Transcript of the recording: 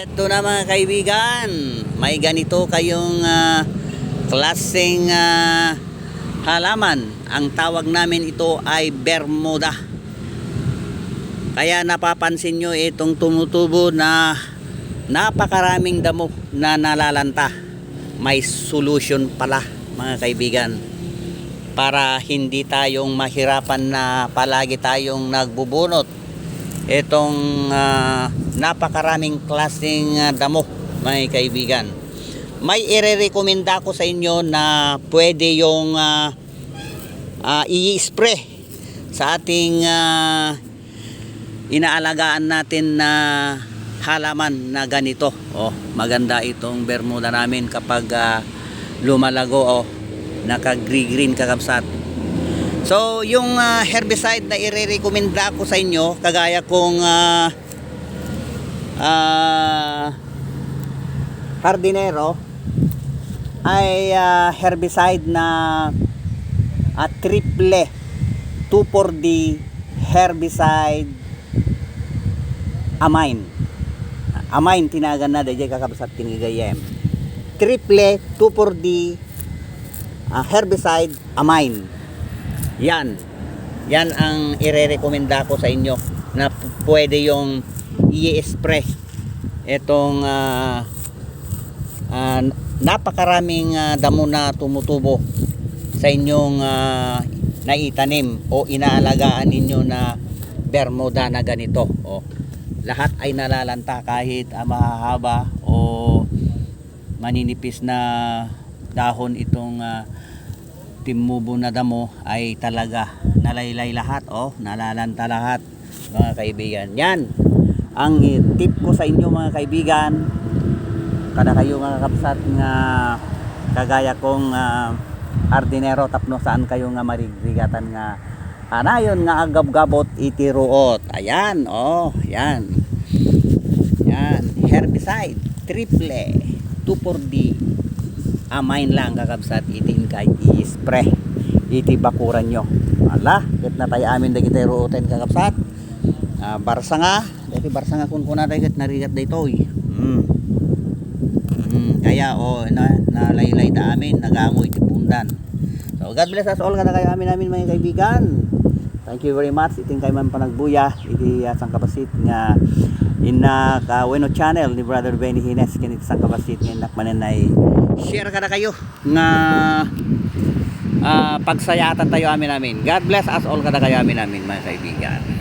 Ito na mga kaibigan, may ganito kayong ah, klaseng ah, halaman. Ang tawag namin ito ay Bermuda. Kaya napapansin nyo itong tumutubo na napakaraming damo na nalalanta. May solution pala mga kaibigan. Para hindi tayong mahirapan na palagi tayong nagbubunot itong ah, napakaraming klaseng ah, damo mga kaibigan. May irerekomenda ko sa inyo na pwede yung ah, ah, i-spray sa ating ah, inaalagaan natin na halaman na ganito. Oh, maganda itong Bermuda namin kapag ah, lumalago oh, naka-green kakapsat. So, yung ah, herbicide na irerekomenda ko sa inyo, kagaya kong ah ah, hardinero, ay ah, herbicide na ah, triple 2,4-D herbicide amine. Amine tinagan na dahil kakabsat tinigayem. Triple 2,4-D ah, herbicide amine. Yan. Yan ang irerekomenda ko sa inyo na pwede yung i-spray itong ah, ah, napakaraming ah, damo na tumutubo sa inyong ah, naitanim o inaalagaan ninyo na bermuda na ganito. O, lahat ay nalalanta kahit ah, mahahaba o maninipis na dahon itong ah, timubo na damo ay talaga nalaylay lahat oh nalalanta lahat mga kaibigan. Yan ang tip ko sa inyo mga kaibigan. Kada kayo mga kapsat nga kagaya kong ah, ardinero tapno saan kayo nga marigrigatan nga anayon nga agab-gabot itiruot. Ayan oh yan. Yan herbicide triple 2,4-D amain lang kakabsat itin kay i-spray iti bakuran nyo ala ket na tayo amin dagiti ruoten kakabsat ah, barsa nga dati barsa nga kun kuna tayo ket narigat daytoy mm. mm. kaya o oh, na, nalaylay da amin nagamoy iti pundan so God bless us all kada kayo amin amin mga kaibigan thank you very much iting kay man panagbuya iti uh, sang kapasit nga ina ka Weno channel ni Brother Benny Hines kinit sang kapasit nga nakmanen ay share kada kayo. Nga ah, pagsayatan tayo amin amin. God bless us all kada kayo amin amin mga kaibigan